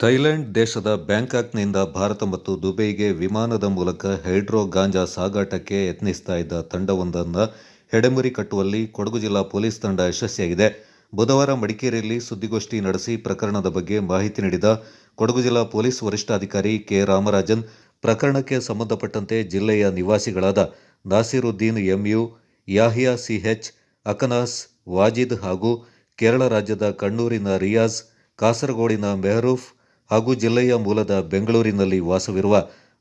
Thailand ದೇಶದ ಬ್ಯಾಂಕಾಕ್ನಿಂದ ಭಾರತ ಮತ್ತು ದುಬೈಗೆ ವಿಮಾನದ ಮೂಲಕ ಹೈಡ್ರೋ ಗಾಂಜಾ ಸಾಗಾಟಕ್ಕೆ ಯತ್ನಿಸ್ತಾ ಇದ್ದ ತಂಡವೊಂದನ್ನು ಹೆಡೆಮುರಿ ಕಟ್ಟುವಲ್ಲಿ ಕೊಡಗು ಜಿಲ್ಲಾ ಪೊಲೀಸ್ ತಂಡ ಯಶಸ್ವಿಯಾಗಿದೆ. ಬುಧವಾರ ಮಡಿಕೇರಿಯಲ್ಲಿ ಸುದ್ದಿಗೋಷ್ಠಿ ನಡೆಸಿ ಪ್ರಕರಣದ ಬಗ್ಗೆ ಮಾಹಿತಿ ನೀಡಿದ ಕೊಡಗು ಜಿಲ್ಲಾ ಪೊಲೀಸ್ ವರಿಷ್ಠಾಧಿಕಾರಿ ಕೆ ರಾಮರಾಜನ್, ಪ್ರಕರಣಕ್ಕೆ ಸಂಬಂಧಪಟ್ಟಂತೆ ಜಿಲ್ಲೆಯ ನಿವಾಸಿಗಳಾದ Nasiruddin M U Yahiya CH, Aknas, Wajid ಹಾಗೂ ಕೇರಳ ರಾಜ್ಯದ ಕಣ್ಣೂರಿನ ರಿಯಾಜ್, ಕಾಸರಗೋಡಿನ ಮೆಹರೂಫ್ ಹಾಗೂ ಜಿಲ್ಲೆಯ ಮೂಲದ ಬೆಂಗಳೂರಿನಲ್ಲಿ ವಾಸವಿರುವ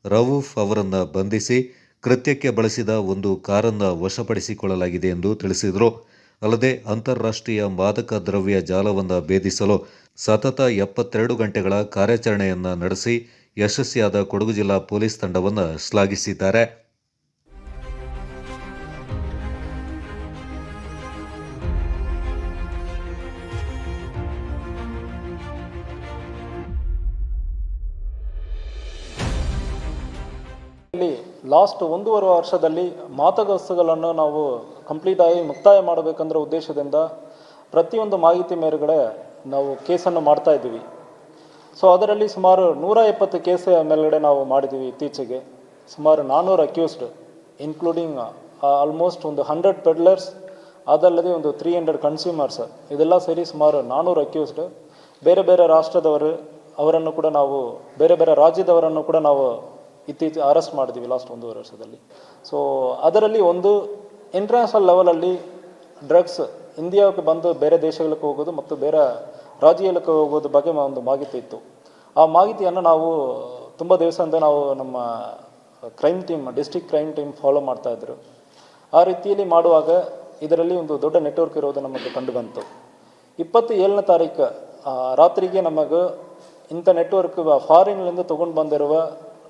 ರವೂಫ್ ಅವರನ್ನು ಬಂಧಿಸಿ ಕೃತ್ಯಕ್ಕೆ ಬಳಸಿದ ಒಂದು ಕಾರನ್ನು ವಶಪಡಿಸಿಕೊಳ್ಳಲಾಗಿದೆ ಎಂದು ತಿಳಿಸಿದರು. ಅಲ್ಲದೆ ಅಂತಾರಾಷ್ಟ್ರೀಯ ಮಾದಕ ದ್ರವ್ಯ ಜಾಲವನ್ನು ಭೇದಿಸಲು ಸತತ ಎಪ್ಪತ್ತೆರಡು ಗಂಟೆಗಳ ಕಾರ್ಯಾಚರಣೆಯನ್ನು ನಡೆಸಿ ಯಶಸ್ವಿಯಾದ ಕೊಡಗು ಜಿಲ್ಲಾ ಪೊಲೀಸ್ ತಂಡವನ್ನು ಶ್ಲಾಘಿಸಿದ್ದಾರೆ. ಇಲ್ಲಿ ಲಾಸ್ಟ್ ಒಂದೂವರೆ ವರ್ಷದಲ್ಲಿ ಮಾತುಕತೆಗಳನ್ನು ನಾವು ಕಂಪ್ಲೀಟ್ ಆಗಿ ಮುಕ್ತಾಯ ಮಾಡಬೇಕಂದ್ರ ಉದ್ದೇಶದಿಂದ ಪ್ರತಿಯೊಂದು ಮಾಹಿತಿ ಮೇರೆಗಡೆ ನಾವು ಕೇಸನ್ನು ಮಾಡ್ತಾ ಇದ್ದೀವಿ. ಸೊ ಅದರಲ್ಲಿ ಸುಮಾರು ನೂರ ಎಪ್ಪತ್ತು ಕೇಸ್ ಮೇಲ್ಗಡೆ ನಾವು ಮಾಡಿದ್ದೀವಿ ಇತ್ತೀಚೆಗೆ. ಸುಮಾರು ನಾನ್ನೂರು ಅಕ್ಯೂಸ್ಡ್ ಇನ್ಕ್ಲೂಡಿಂಗ್ ಆಲ್ಮೋಸ್ಟ್ ಒಂದು ಹಂಡ್ರೆಡ್ ಪೆಡ್ಲರ್ಸ್ ಅದಲ್ಲದೆ ಒಂದು ತ್ರೀ ಹಂಡ್ರೆಡ್ ಕನ್ಸ್ಯೂಮರ್ಸ್ ಇದೆಲ್ಲ ಸೇರಿ ಸುಮಾರು ನಾನ್ನೂರು ಅಕ್ಯೂಸ್ಡ್ ಬೇರೆ ಬೇರೆ ರಾಷ್ಟ್ರದವರು ಅವರನ್ನು ಕೂಡ ನಾವು, ಬೇರೆ ಬೇರೆ ರಾಜ್ಯದವರನ್ನು ಕೂಡ ನಾವು ಇತ್ತೀಚೆ ಅರೆಸ್ಟ್ ಮಾಡಿದ್ದೀವಿ ಲಾಸ್ಟ್ ಒಂದೂವರೆ ವರ್ಷದಲ್ಲಿ. ಸೊ ಅದರಲ್ಲಿ ಒಂದು ಇಂಟರ್ನ್ಯಾಷನಲ್ ಲೆವೆಲಲ್ಲಿ ಡ್ರಗ್ಸ್ ಇಂಡಿಯಾಕ್ಕೆ ಬಂದು ಬೇರೆ ದೇಶಗಳಿಗೆ ಹೋಗೋದು ಮತ್ತು ಬೇರೆ ರಾಜ್ಯಗಳಿಗೆ ಹೋಗೋದ್ರ ಬಗ್ಗೆ ಒಂದು ಮಾಹಿತಿ ಇತ್ತು. ಆ ಮಾಹಿತಿಯನ್ನು ನಾವು ತುಂಬ ದಿವಸದಿಂದ ನಾವು ನಮ್ಮ crime team district crime team follow ಮಾಡ್ತಾಯಿದ್ರು ಆ ರೀತಿಯಲ್ಲಿ ಮಾಡುವಾಗ ಇದರಲ್ಲಿ ಒಂದು ದೊಡ್ಡ ನೆಟ್ವರ್ಕ್ ಇರೋದು ನಮಗೆ ಕಂಡು ಬಂತು ಇಪ್ಪತ್ತು ಏಳನೇ ತಾರೀಕು ರಾತ್ರಿಗೆ ನಮಗೆ ಇಂಥ ನೆಟ್ವರ್ಕ್ ಫಾರಿನ್ಲಿಂದ ತೊಗೊಂಡು ಬಂದಿರುವ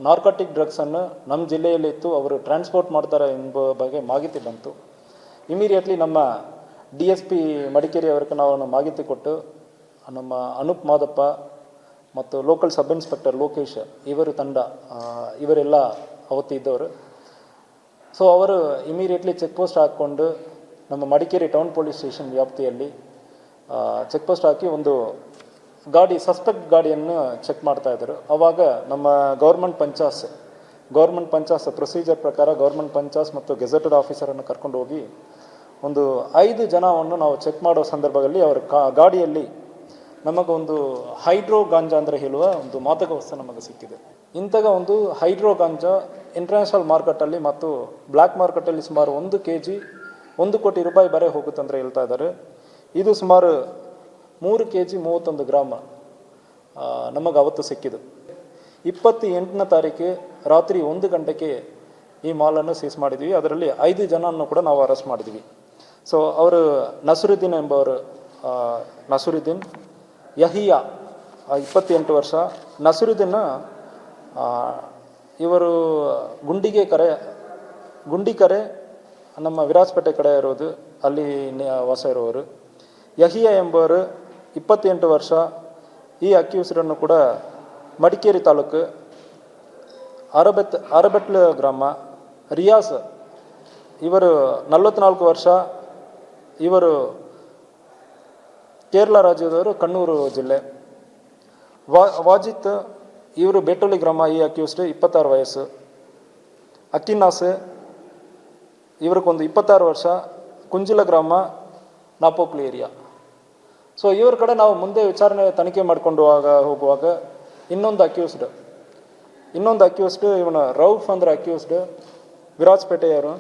ನಾರ್ಕಾಟಿಕ್ ಡ್ರಗ್ಸನ್ನು ನಮ್ಮ ಜಿಲ್ಲೆಯಲ್ಲಿ ಇತ್ತು, ಅವರು ಟ್ರಾನ್ಸ್ಪೋರ್ಟ್ ಮಾಡ್ತಾರೆ ಎಂಬ ಬಗ್ಗೆ ಮಾಹಿತಿ ಬಂತು. ಇಮಿಡಿಯೇಟ್ಲಿ ನಮ್ಮ ಡಿ ಎಸ್ ಪಿ ಮಡಿಕೇರಿ ಅವರಿಗೆ ನಾವು ಮಾಹಿತಿ ಕೊಟ್ಟು, ನಮ್ಮ ಅನೂಪ್ ಮಾದಪ್ಪ ಮತ್ತು ಲೋಕಲ್ ಸಬ್ ಇನ್ಸ್ಪೆಕ್ಟರ್ ಲೋಕೇಶ್ ಇವರು ತಂಡ ಇವರೆಲ್ಲ ಅವತ್ತಿದ್ದವರು ಸೊ ಅವರು ಇಮಿಡಿಯೇಟ್ಲಿ ಚೆಕ್ ಪೋಸ್ಟ್ ಹಾಕ್ಕೊಂಡು ನಮ್ಮ ಮಡಿಕೇರಿ ಟೌನ್ ಪೊಲೀಸ್ ಸ್ಟೇಷನ್ ವ್ಯಾಪ್ತಿಯಲ್ಲಿ ಚೆಕ್ ಪೋಸ್ಟ್ ಹಾಕಿ ಒಂದು ಗಾಡಿ ಸಸ್ಪೆಕ್ಟ್ ಗಾಡಿಯನ್ನು ಚೆಕ್ ಮಾಡ್ತಾ ಇದ್ದರು ಅವಾಗ ನಮ್ಮ government panchas government panchas procedure ಪ್ರಕಾರ ಗೌರ್ಮೆಂಟ್ ಪಂಚಾಸ್ ಮತ್ತು ಗೆಜೆಟೆಡ್ ಆಫೀಸರನ್ನು ಕರ್ಕೊಂಡು ಹೋಗಿ ಒಂದು ಐದು ಜನವನ್ನು ನಾವು ಚೆಕ್ ಮಾಡೋ ಸಂದರ್ಭದಲ್ಲಿ ಅವರ ಕಾ, ಗಾಡಿಯಲ್ಲಿ ನಮಗೊಂದು ಹೈಡ್ರೋ ಗಾಂಜಾ ಅಂದರೆ ಹೇಳುವ ಒಂದು ಮಾದಕ ವಸ್ತು ನಮಗೆ ಸಿಕ್ಕಿದೆ. ಇಂತಹ ಒಂದು ಹೈಡ್ರೋ ಗಾಂಜಾ ಇಂಟರ್ನ್ಯಾಷನಲ್ ಮಾರ್ಕೆಟಲ್ಲಿ ಮತ್ತು ಬ್ಲ್ಯಾಕ್ ಮಾರ್ಕೆಟಲ್ಲಿ ಸುಮಾರು ಒಂದು ಕೆ ಜಿ ಒಂದು ಕೋಟಿ ರೂಪಾಯಿ ಬರೆ ಹೋಗುತ್ತಂದ್ರೆ ಹೇಳ್ತಾ ಇದ್ದಾರೆ. ಇದು ಸುಮಾರು ಮೂರು ಕೆ ಜಿ ಮೂವತ್ತೊಂದು ಗ್ರಾಮ ನಮಗೆ ಅವತ್ತು ಸಿಕ್ಕಿದ್ದು. ಇಪ್ಪತ್ತ ಎಂಟನೇ ತಾರೀಕು ರಾತ್ರಿ ಒಂದು ಗಂಟೆಗೆ ಈ ಮಾಲನ್ನು ಸೀಸ್ ಮಾಡಿದ್ವಿ. ಅದರಲ್ಲಿ ಐದು ಜನನ್ನು ಕೂಡ ನಾವು ಅರೆಸ್ಟ್ ಮಾಡಿದ್ವಿ. ಸೊ ಅವರು ನಸರುದ್ದೀನ್ ಎಂಬವರು ನಸರುದ್ದೀನ್ ಯಹಿಯಾ ಇಪ್ಪತ್ತೆಂಟು ವರ್ಷ. ನಸರುದ್ದೀನ್ ಇವರು ಗುಂಡಿಗೆ ಕರೆ, ಗುಂಡಿ ಕರೆ ನಮ್ಮ ವಿರಾಜಪೇಟೆ ಕಡೆ ಇರೋದು, ಅಲ್ಲಿ ವಾಸ ಇರುವವರು ಯಹಿಯಾ ಎಂಬವರು ಇಪ್ಪತ್ತೆಂಟು ವರ್ಷ ಈ ಅಕ್ಯೂಸ್ಡನ್ನು ಕೂಡ ಮಡಿಕೇರಿ ತಾಲೂಕು ಅರಬೆತ್ ಅರಬೆಟ್ಲ ಗ್ರಾಮ, ರಿಯಾಸ್. ಇವರು ನಲವತ್ನಾಲ್ಕು ವರ್ಷ ಇವರು ಕೇರಳ ರಾಜ್ಯದವರು ಕಣ್ಣೂರು ಜಿಲ್ಲೆ. ವಾ, ವಾಜಿತ್ ಇವರು ಬೇಟೋಲಿ ಗ್ರಾಮ ಈ ಅಕ್ಯೂಸ್ಡ್ ಇಪ್ಪತ್ತಾರು ವಯಸ್ಸು. ಅಕ್ಕಿನಾಸ್ ಇವ್ರಿಗೊಂದು ಇಪ್ಪತ್ತಾರು ವರ್ಷ, ಕುಂಜಿಲ ಗ್ರಾಮ, ನಾಪೋಕ್ಲಿ ಏರಿಯಾ. ಸೊ ಇವ್ರ ಕಡೆ ನಾವು ಮುಂದೆ ವಿಚಾರಣೆ ತನಿಖೆ ಮಾಡ್ಕೊಂಡು ಹೋಗ ಹೋಗುವಾಗ ಇನ್ನೊಂದು ಅಕ್ಯೂಸ್ಡ್ ಇನ್ನೊಂದು ಅಕ್ಯೂಸ್ಡ್ ಇವನ ರೌಫ್ ಅಂದ್ರೆ ಅಕ್ಯೂಸ್ಡ್ ವಿರಾಜಪೇಟೆಯವರು